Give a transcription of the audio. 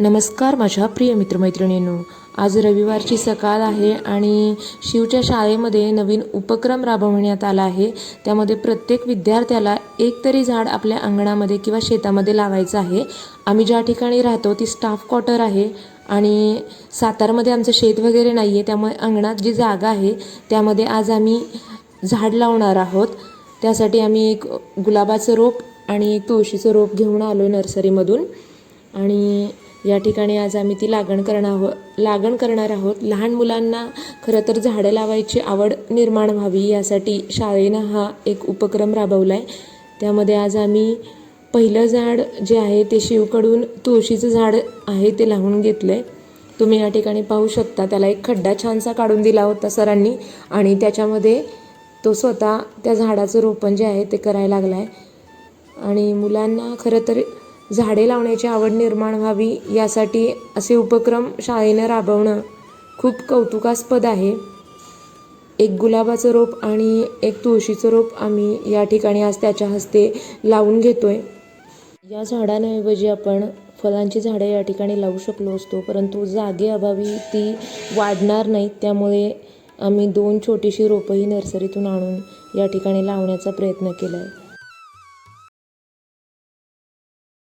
नमस्कार माझ्या प्रिय मित्रमैत्रिणींनो. आज रविवारची सकाळ आहे आणि शिवच्या शाळेमध्ये नवीन उपक्रम राबवण्यात आला आहे. त्यामध्ये प्रत्येक विद्यार्थ्याला एक तरी झाड आपल्या अंगणामध्ये किंवा शेतामध्ये लावायचं आहे. आम्ही ज्या ठिकाणी राहतो ती स्टाफ क्वार्टर आहे आणि सातारमध्ये आमचं शेत वगैरे नाही आहे त्यामुळे अंगणात जी जागा आहे त्यामध्ये आज आम्ही झाड लावणार आहोत. त्यासाठी आम्ही एक गुलाबाचं रोप आणि एक तुळशीचं रोप घेऊन आलो आहे नर्सरीमधून. आणि या ठिकाणी आज आम्ही ती लागण करणार आहोत लागण करणार आहोत. लहान मुलांना खरं तर झाडं लावायची आवड निर्माण व्हावी यासाठी शाळेनं हा एक उपक्रम राबवला आहे त्यामध्ये आज आम्ही पहिलं झाड जे आहे ते शिवकडून तुळशीचं झाड आहे ते लावून घेतलं आहे तुम्ही या ठिकाणी पाहू शकता त्याला एक खड्डा छानसा काढून दिला होता सरांनी आणि त्याच्यामध्ये तो स्वतः त्या झाडाचं रोपण जे आहे ते करायला लागला आहे आणि मुलांना खरं तर झाडे लावण्याची आवड निर्माण व्हावी यासाठी असे उपक्रम शाळेनं राबवणं खूप कौतुकास्पद आहे. एक गुलाबाचं रोप आणि एक तुळशीचं रोप आम्ही या ठिकाणी आज त्याच्या हस्ते लावून घेतो आहे या झाडांऐवजी आपण फळांची झाडं या ठिकाणी लावू शकलो असतो परंतु जागेअभावी ती वाढणार नाहीत. त्यामुळे आम्ही दोन छोटीशी रोपंही नर्सरीतून आणून या ठिकाणी लावण्याचा प्रयत्न केला आहे